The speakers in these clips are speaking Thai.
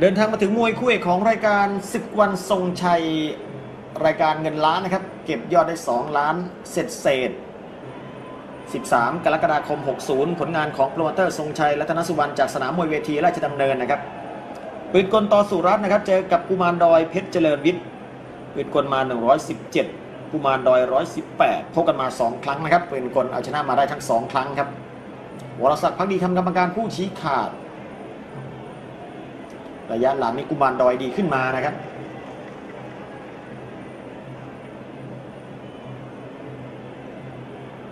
เดินทางมาถึงมวยคู่เอกของรายการศึกวันทรงชัยรายการเงินล้านนะครับ เก็บยอดได้ 2 ล้านเศษเศษ 13 กรกฎาคม 60 ผลงานของโปรโมเตอร์ทรงชัยรัตนสุวรรณจากสนามมวยเวทีราชดำเนินนะครับปืนกลต่อสุรัตน์นะครับ เจอกับกุมารดอยเพชรเจริญวิทย์ปืนกลมา 117กุมารดอย 118พบกันมา 2 ครั้งนะครับปืนกลเอาชนะมาได้ทั้ง 2 ครั้งครับวรศักดิ์พักดีคำกรรมการผู้ชี้ขาด ระยะหลังนี้กุมารดอยดีขึ้นมานะครับ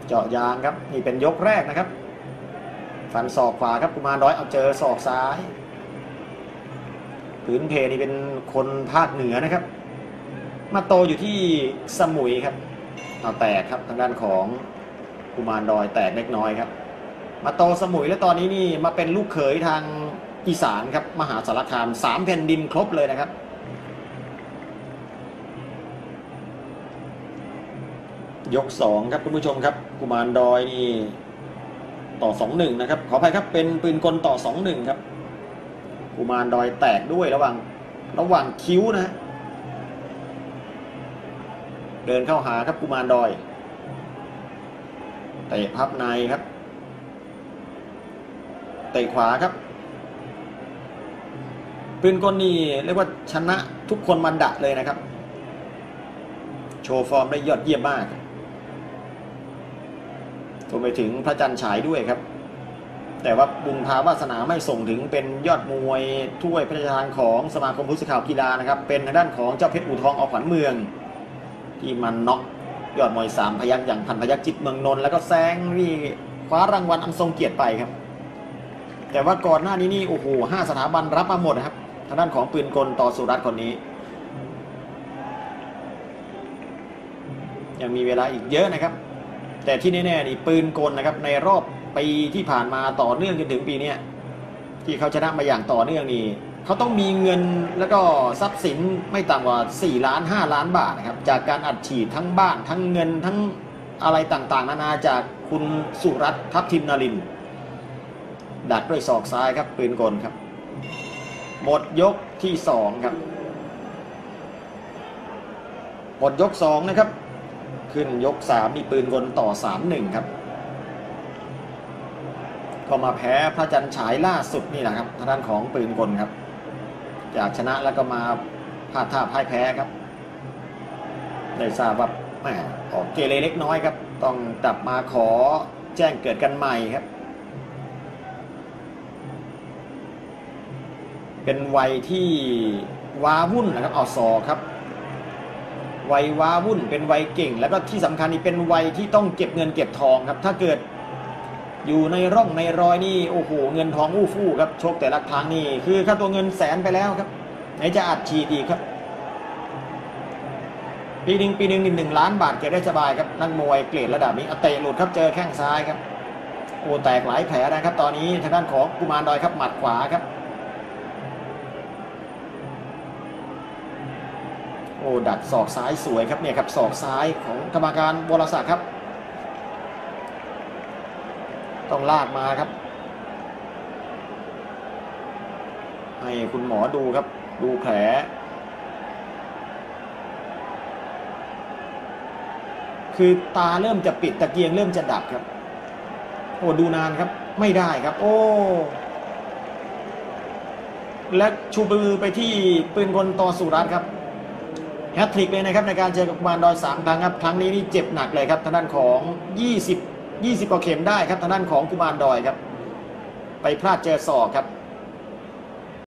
เจาะยางครับนี่เป็นยกแรกนะครับ ฟันศอกขวาครับกุมารดอยเอาเจอศอกซ้ายผืนเพนี่เป็นคนภาคเหนือนะครับ มาโตอยู่ที่สมุยครับเอาแตกครับทางด้านของกุมารดอยแตกเล็กน้อยครับ มาโตสมุยแล้วตอนนี้นี่มาเป็นลูกเขยทาง อีสานครับมหาสารคามสามแผ่นดินครบเลยนะครับ ยกสองครับคุณผู้ชมครับ กุมารดอยนี่ต่อสองหนึ่งนะครับ ขออภัยครับเป็นปืนกลต่อสองหนึ่งครับ กุมารดอยแตกด้วยระหว่างระหว่างคิ้วนะฮะเดินเข้าหาครับกุมารดอยเตะพับในครับเตะขวาครับ ปืนกลนี่เรียกว่าชนะทุกคนมันดะเลยนะครับ โชว์ฟอร์มได้ยอดเยี่ยมมากรวมไปถึงพระจันทร์ฉายด้วยครับ แต่ว่าบุญพาวาสนาไม่ส่งถึงเป็นยอดมวยถ้วยพระราชทานของสมาคมผู้สื่อข่าวกีฬานะครับ เป็นทางด้านของเจ้าเพชรอู่ทองออกขวัญเมือง ที่มันน็อกยอดมวยสามพยักอย่างพันพยักจิตเมืองนนท์แล้วก็แซงนี่คว้ารางวัลอันทรงเกียรติไปครับ แต่ว่าก่อนหน้านี้นี่โอ้โหห้าสถาบันรับมาหมดนะครับ ทางด้านของปืนกลต่อสุรัตน์คนนี้ ยังมีเวลาอีกเยอะนะครับ แต่ที่แน่ๆนี่ปืนกลนะครับ ในรอบปีที่ผ่านมาต่อเนื่องจนถึงปีนี้ที่เขาชนะมาอย่างต่อเนื่องนี่เขาต้องมีเงินแล้วก็ทรัพย์สินไม่ต่ำกว่า 4 ล้าน 5 ล้านบาทนะครับ จากการอัดฉีดทั้งบ้านทั้งเงินทั้งอะไรต่างๆ นานาจากคุณสุรัตน์ทัพทิมนารินดักด้วยศอกซ้ายครับปืนกลครับ หมดยกที่สองครับ หมดยกสองนะครับ ขึ้นยกสามมีปืนกลต่อสามหนึ่งครับ ก็มาแพ้พระจันฉายล่าสุดนี่แหละครับทางด้านของปืนกลครับ จากชนะแล้วก็มาพลาดท่าพ่ายแพ้ครับได้ทราบว่าแหมออกเกเรเล็กน้อยครับ ต้องกลับมาขอแจ้งเกิดกันใหม่ครับ เป็นวัยที่ว้าวุ่นนะครับเอาซอครับ วัยว้าวุ่นเป็นวัยเก่ง แล้วก็ที่สำคัญนี่เป็นวัยที่ต้องเก็บเงินเก็บทองครับ ถ้าเกิดอยู่ในร่องในรอยนี่โอ้โหเงินทองอู้ฟู่ครับโชคแต่ละครั้งนี่คือค่าตัวเงินแสนไปแล้วครับไหนจะอัดฉีดอีกครับ ปีหนึ่งปีหนึ่งหนึ่งล้านบาทเก็บได้สบายครับนักมวยเกรดระดับนี้เอเตะหลุดครับเจอแข้งซ้ายครับโอ้แตกหลายแผลนะครับ ตอนนี้ทางด้านของกุมารดอยครับหมัดขวาครับ โอ้ดักศอกซ้ายสวยครับเนี่ยครับศอกซ้ายของกรรมการวรศักดิ์ครับ ต้องลากมาครับ ให้คุณหมอดูครับดูแผลคือตาเริ่มจะปิดตะเกียงเริ่มจะดับครับ โอ้ดูนานครับ ไม่ได้ครับ โอ้ และชูปือไปที่ปืนกลต่อสุรัตครับ แฮตทริกเลยนะครับในการเจอกับกุมารดอยสามครั้งครับครั้งนี้นี่เจ็บหนักเลยครับทางด้านของ 20 20กว่าเข็มได้ครับทางด้านของกุมารดอยครับ ไปพลาดเจอศอกครับ